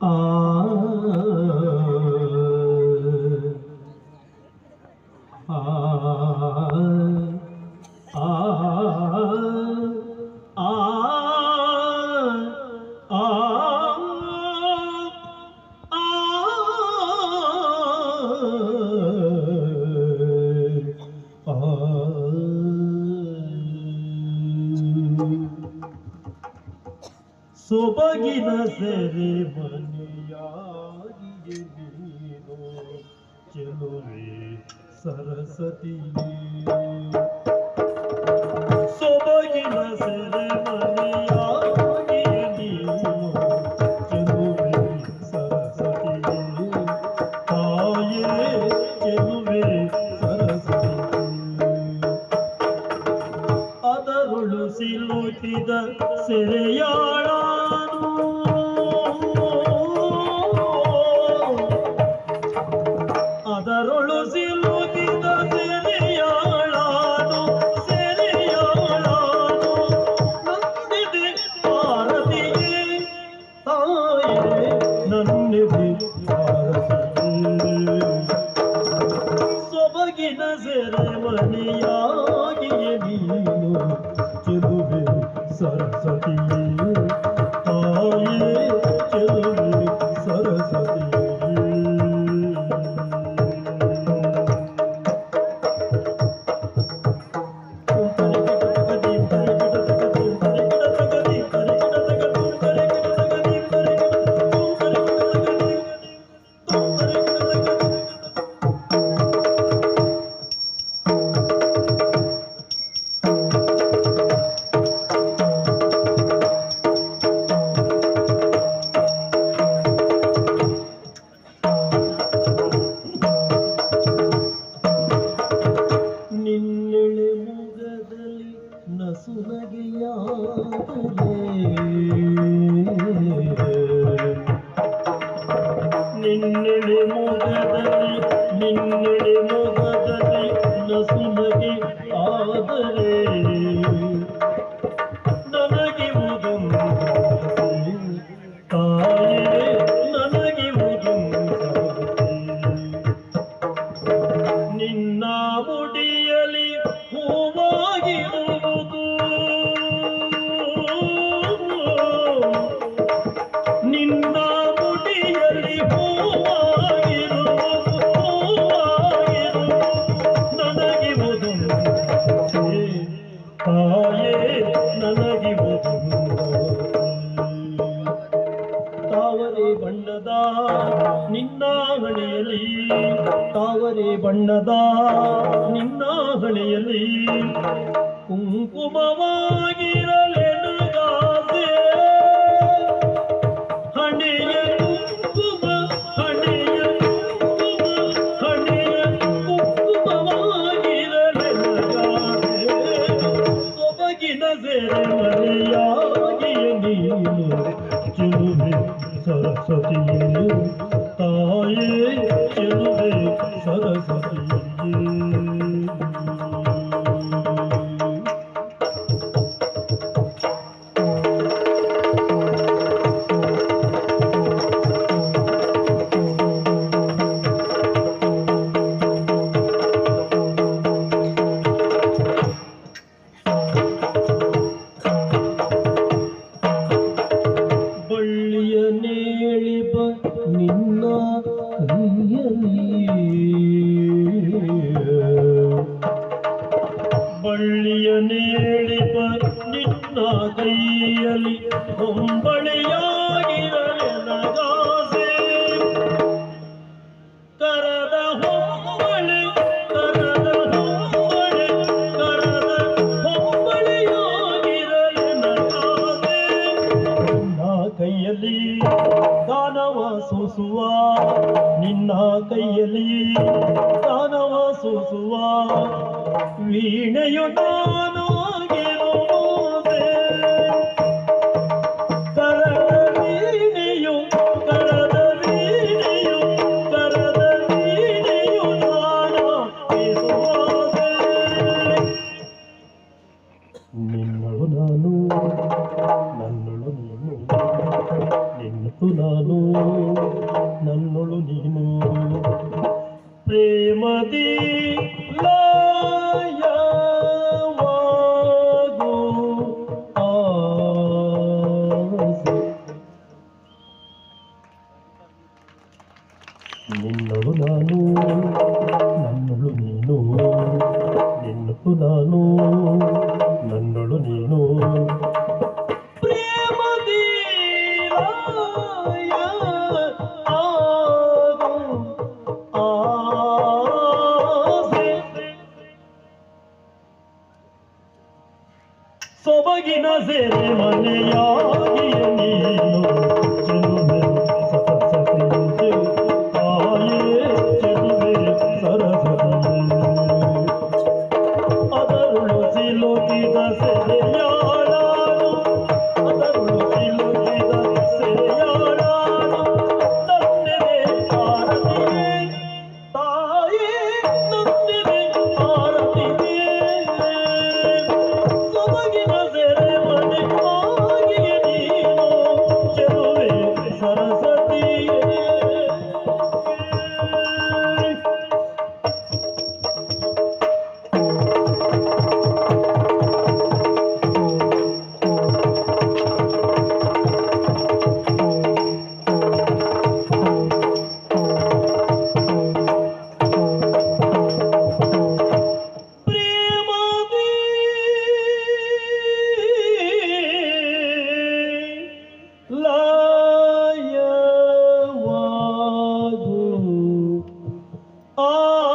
uh, ಸೊಬಗಿನ ಸೆರೆ ಮನೆಯಾಗಿಯೇ ನೀನು. ಚೆಲುವೆ ಸರಸ್ವತಿ. ಸೊಬಗಿನ ಸೆರೆ ಮನೆಯಾಗಿಯೇ ನೀನು. ಚೆಲುವೆ ಸರಸ್ವತಿ. ತಾಯೇ, ಚೆಲುವೆ ಸರಸ್ವತಿ. ಅದರುಳು ಸಿಲುಕಿದ ಸೆರೆಯಾಳನು ಸೊಬಗಿನ ಸೆರೆಮನೆಯಾಗಿಯೇ ನೀನು ಚೆಲುವೆ ಬಣ್ಣದ ನಿನ್ನ ಹಳೆಯಲ್ಲಿ ಕುಂಕುಮವಾಗಿರಲೆನುಗಾಸೆ ಕೈಯಲ್ಲಿ ಹೊಂಬಳೆಯಾಗಿರಲೆನಗಾಸೆ ಕರದ ಹೊಂಬಳೆ ಕರದ ಹೊಂಬಳೆ, ಕರದ ಹೊಂಬಳೆಯಾಗಿರಲೆನಗಾಸೆ ನಿನ್ನ ಕೈಯಲ್ಲಿ ದಾನವ ಸೂಸುವ, ನಿನ್ನ ಕೈಯಲ್ಲಿ ದಾನವ ಸೂಸುವ, ವೀಣೆಯು ನಾನಾಗಿರುವುದೇ ನಿನ್ನಳು ನಾನು ನನ್ನಳು ನೀನು ನಿನ್ನಳು ನಾನು ನನ್ನಳು ನೀನು. ಸೊಬಗಿನ ಸೇರೆ ಮನೆಯಾಗಿಯ Oh.